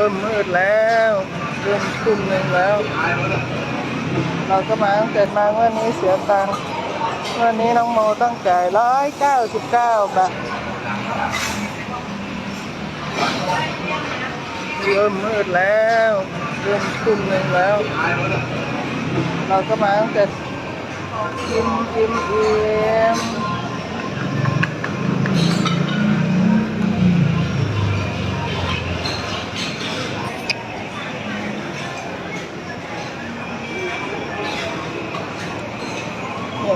เริ่มมืดแล้ว เริ่มทุ่มหนึ่งแล้ว เราก็มาตั้งแต่มาเมื่อนี้เสียตังค์เมื่อนี้น้องโมต้องจ่ายร้อยเก้าสิบเก้าบาทเริ่มมืดแล้วเริ่มทุ่มหนึ่งแล้ว เราก็มาตั้งแต่กินกินเอียม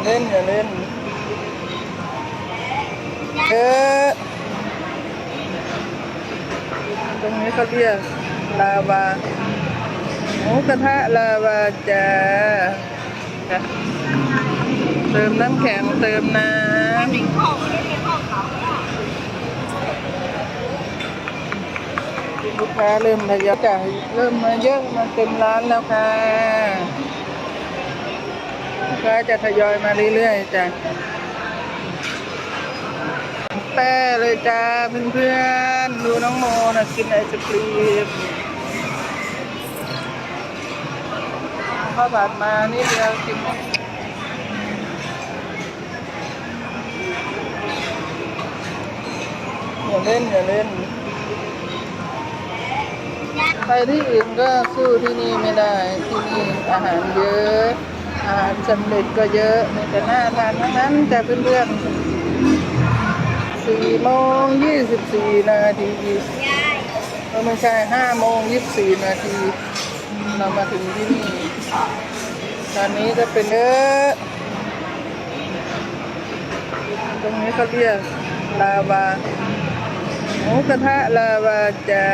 เล่นอย่าเล่นเออตรงนี้เขาเรียกลาวาหมูกระทะลาวาจ้าค่ะเติมน้ำแข็งเติมน้ำลูกค้าเริ่มทยอยจ่ายเริ่มมาเยอะมาเต็มร้านแล้วค่ะ ค้าจะทยอยมาเรื่อยๆจ้ะแป้เลยจ้าเพื่อนๆดูน้องโมนะกินไอศครีมข้าวผัดมานี่เดียวกินอย่าเล่นอย่าเล่นไปที่อื่นก็สู้ที่นี่ไม่ได้ ที่นี่อาหารเยอะ อาหารสำเร็จก็เยอะมีแต่น่าทานทั้งนั้นแต่เพื่อนๆสี่โมงยี่สิบสี่นาทีเออไม่ใช่ห้าโมงยี่สิบสี่นาที เรามาถึงที่นี่ ตอนนี้ก็เป็นเยอะตรงนี้เขาเรียกลาวาหมูกระทะลาวาจ้า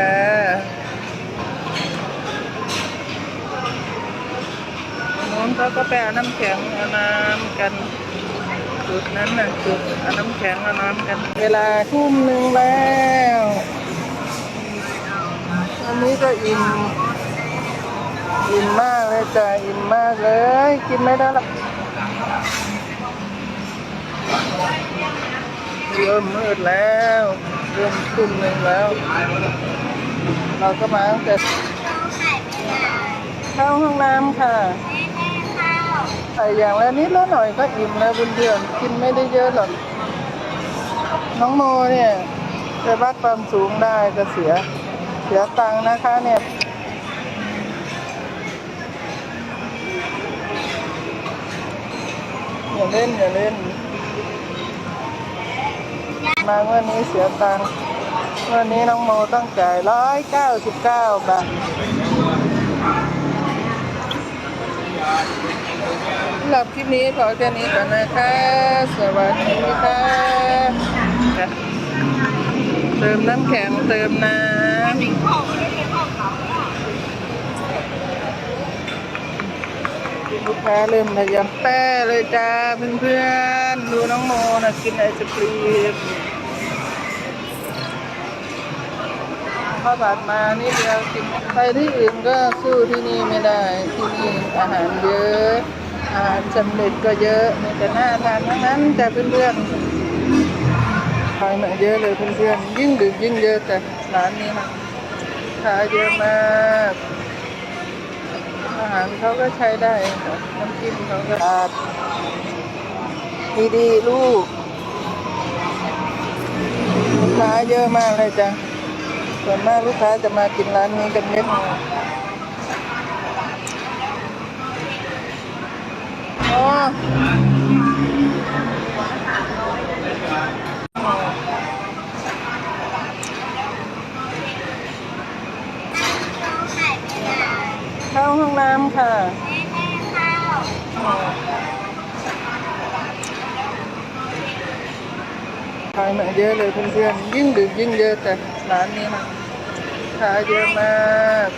น้องเขาก็ไปเอาน้ำแข็งเอาน้ำกัน จุดนั้นน่ะจุดเอาน้ำแข็งเอาน้ำกัน เวลาทุ่มหนึ่งแล้วอันนี้ก็อิ่มอิ่มมากเลยจ้ะอิ่มมากเลย กินไม่ได้ละเริ่มมืดแล้วเริ่มทุ่มหนึ่งแล้ว เราก็มาตั้งแต่เข้าห้องน้ำค่ะ ใส่อย่างละนิดละหน่อยก็อิ่มแล้วบุญเดือนกินไม่ได้เยอะหรอกน้องโมเนี่ยจะวัดความสูงได้ก็เสียเสียตังค์นะคะเนี่ยอย่าเล่นอย่าเล่น มาเมื่อนี้เสียตังค์เมื่อนี้น้องโมต้องจ่ายร้อยเก้าสิบเก้าบาทำหรับคลิปนี้ขอแค่นี้ก่อนนะคะสวัสดีค่ะเติมน้ำแข็งเติมน้ำลูกค้าเริ่มทยอยแป้เลยจ้าเพื่อนๆ ดูน้องโมนะกินไอศครีมข้าวผัดมานี่เดียวกินไปที่อื่นก็สู้ที่นี่ไม่ได้ ที่นี่อาหารเยอะ อาหารสำเร็จก็เยอะมีแต่น่าทานทั้งนั้นแต่เพื่อนๆขายมาเยอะเลยเพื่อนๆยิ่งดึกยิ่งเยอะแต่ร้านนี้นะขายเยอะมากอาหารเขาก็ใช้ได้ค่ะน้ำจิ้มเขาก็อาดดีๆลูกลูกค้าเยอะมากเลยจ้ะส่วนมากลูกค้าจะมากินร้านนี้กันเยอะอ๋อ เข้าห้องน้ำค่ะขายมาเยอะเลยเพื่อนๆยิ่งดึกยิ่งเยอะแต่ร้านนี้นะขายเยอะมาก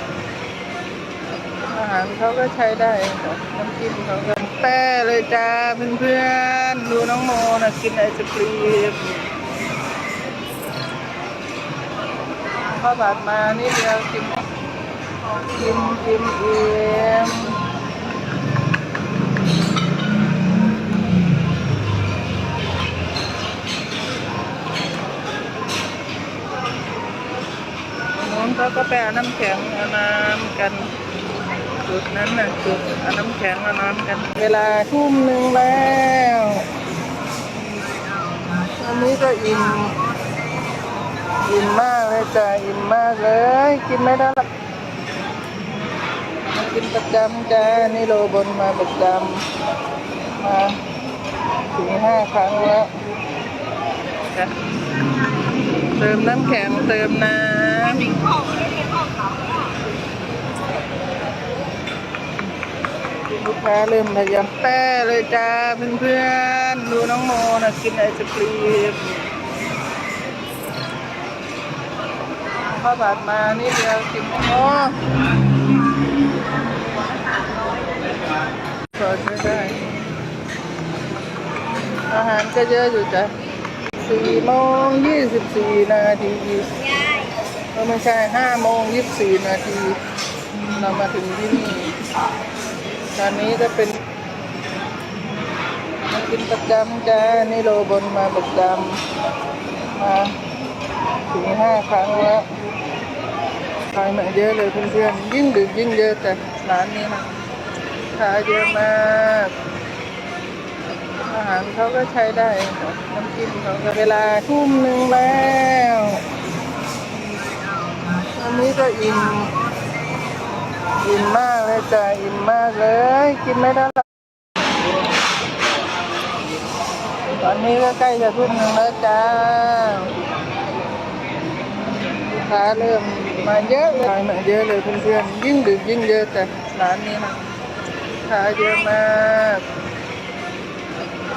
ารเขาก็ใช้ได้ค่ะน้ำจิ้มเขาก็แป้เลยจ้าเพื่อนๆดูน้องโมนะกินไอศครีมข้าวผัดมานี่เดียวกินกินกินเอี่ยมน้องเขาก็ไปเอาน้ำแข็งน้ำกัน จุดนั้นน่ะจุดเอาน้ำแข็งเอาน้ำกัน เวลาทุ่มหนึ่งแล้วอันนี้ก็อิ่มอิ่มมากเลยจ้ะอิ่มมากเลย กินไม่ได้ละมากินประจำจ้านี่โลบนมาประจำมาถึงห้าครั้งแล้วจ้ะเติมน้ำแข็งเติมน้ำ ลูกค้าเริ่มทยอยามแป้เลยจ้าเพื่อนๆดูน้องโมนะกินไอศครีมข้าวผัดมานี่เดียวกินโอ้พอใช้ได้ อาหารก็เยอะอยู่จ้ะสี่โมงยี่สิบสี่นาทีเออไม่ใช่ห้าโมงยี่สิบสี่นาที เรามาถึงที่นี่ อนนี้ก็เป็นมากินประจำจ้านี่โลบนมาประจำมาถึงห้าครั้งแล้วขายมาเยอะเลยเพื่อนๆยิ่งดึกยิ่งเยอะแต่ร้านนี้นะขายเยอะมากอาหารเขาก็ใช้ได้น้ำจิ้มเขาก็เวลาทุ่มหนึ่งแล้วอันนี้ก็อิ่ม อิ่มมากเลยจ้ะอิ่มมากเลย กินไม่ได้ละตอนนี้ก็ใกล้จะทุ่มหนึ่งแล้วจ้าลูกค้าเริ่มมาเยอะเลยมาเยอะเลยเพื่อนๆยิ่งดึกยิ่งเยอะแต่ร้านนี้นะลูกค้าเยอะมาก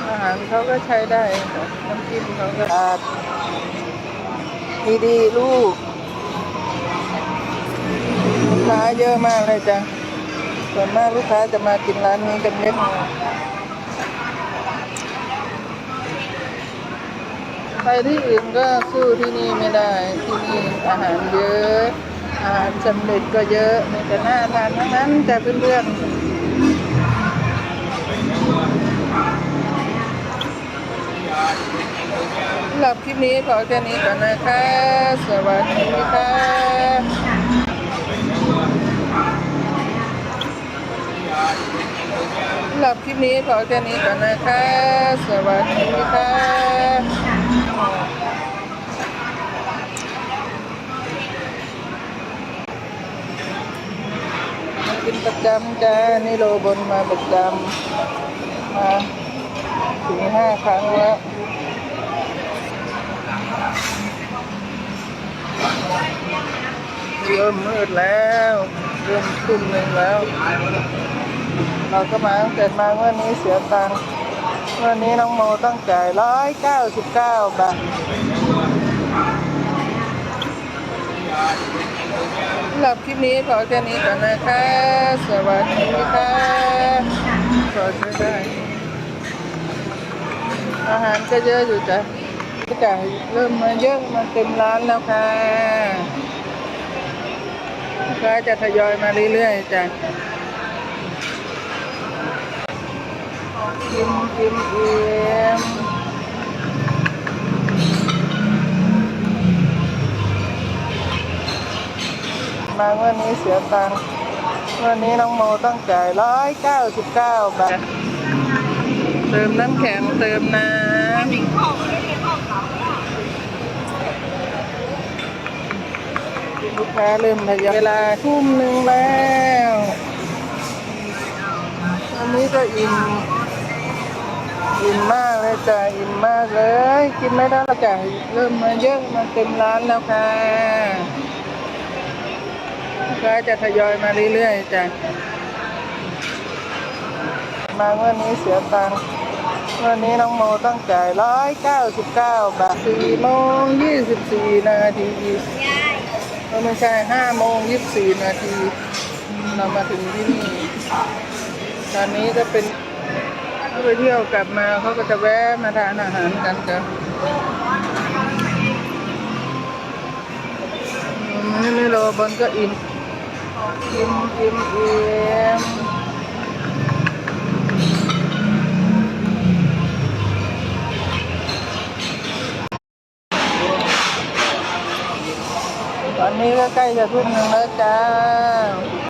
อาหารเขาก็ใช้ได้ค่น้ำจิ้มเขาก็อาดดีๆลูก ค้าเยอะมากเลยจ้ะส่วนมากลูกค้าจะมากินร้านนี้กันเยอะไปที่อื่นก็สู้ที่นี่ไม่ได้ ที่นี่อาหารเยอะ อาหารสำเร็จก็เยอะมีแต่น่าทานทั้งนั้นแต่เพื่อนๆสำหรับคลิปนี้ขอแค่นี้ก่อนนะคะ สวัสดีค่ะ สำ หรับคลิปนี้ขอแค่นี้ก่อนนะคะ สวัสดีค่ะมากินประจำจ้านี่โลบนมาประจำมาถึงห้าครั้งแล้วเริ่มมืดแล้ว เริ่มทุ่มหนึ่งแล้ว เราก็มาตั้งแต่มาเมื่อนี้เสียตังค์เมื่อนี้น้องโมต้องจ่ายร้อยเก้าสิบเก้าบาทสำหรับคลิปนี้ขอแค่นี้ก่อนนะคะสวัสดีค่ะขอใช้ได้ อาหารก็เยอะอยู่จ้ะจ่ายเริ่มมาเยอะมาเต็มร้านแล้วค่ะกค้าจะทยอยมาเรื่อยๆจ้ะ อิ่มอิ่มอิ่มมาเมื่อนี้เสียตังค์เมื่อนี้น้องโมต้องจ่ายร้อยเก้าสิบเก้าบาท เติมน้ำแข็งเติมน้ำลูกค้าเริ่มทยอยเวลาทุ่มหนึ่งแล้ว อันนี้ก็อิ่ม อิ่มมากเลยจ้ะอิ่มมากเลย กินไม่ได้และจ้ะเริ่มมาเยอะมาเต็มร้านแล้วค่ะกค้าจะทยอยมาเรื่อยๆจ้ะมาเมื่อนี้เสียตังค์เมื่อนี้น้องโมต้องจ่ายร้อยเก้าสิบเก้าบาทสี่โมงยี่สิบสี่นาทีเออไม่ใช่ห้าโมงยี่สิบสี่นาที เรามาถึงที่นี่ ตอนนี้ก็เป็น ไปเที่ยวกลับมาเขาก็จะแวะมาทานอาหารกันจ้ะอืมนี่โรบอนก็อิ่มอิ่มอิ่มอิ่มตอนนี้ก็ใกล้จะทุ่มหนึ่งแล้วจ้า